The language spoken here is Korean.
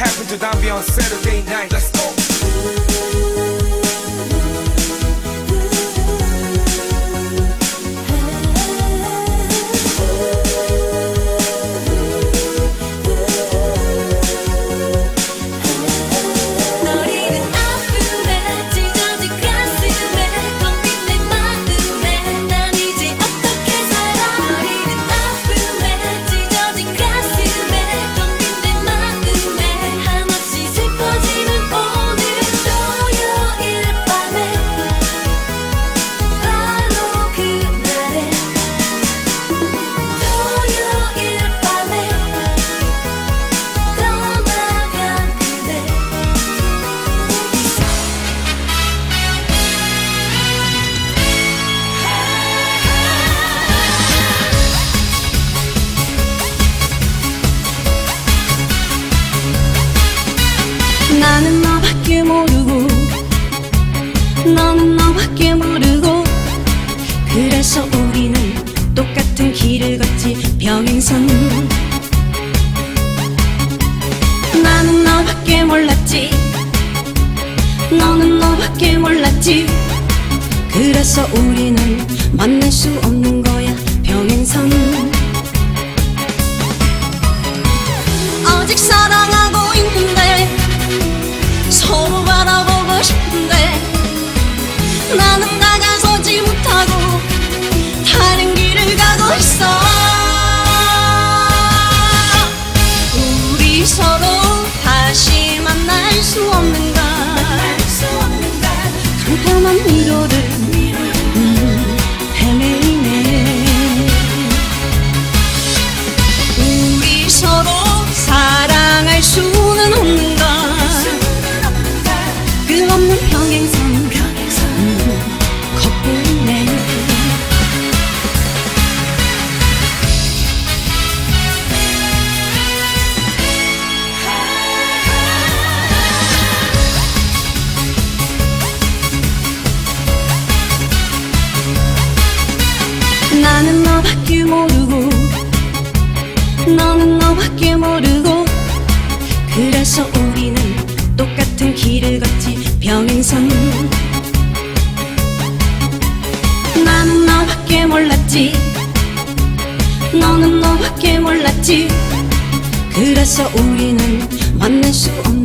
happened to Dambi on Saturday night? Let's go. 너밖에 모르고 그래서 우리는 똑같은 길을 걷지 병행선. 나는 너밖에 몰랐지. 너는 너밖에 몰랐지. 그래서 우리는 만날 수 없는 거야 병행선. 아직 사랑 나는 너밖에 모르고 너는 너밖에 모르고. 그래서 우리는 똑같은 길을 걷지 병행선. 나는 너밖에 몰랐지. 너는 너밖에 몰랐지. 그래서 우리는 만날 수 없는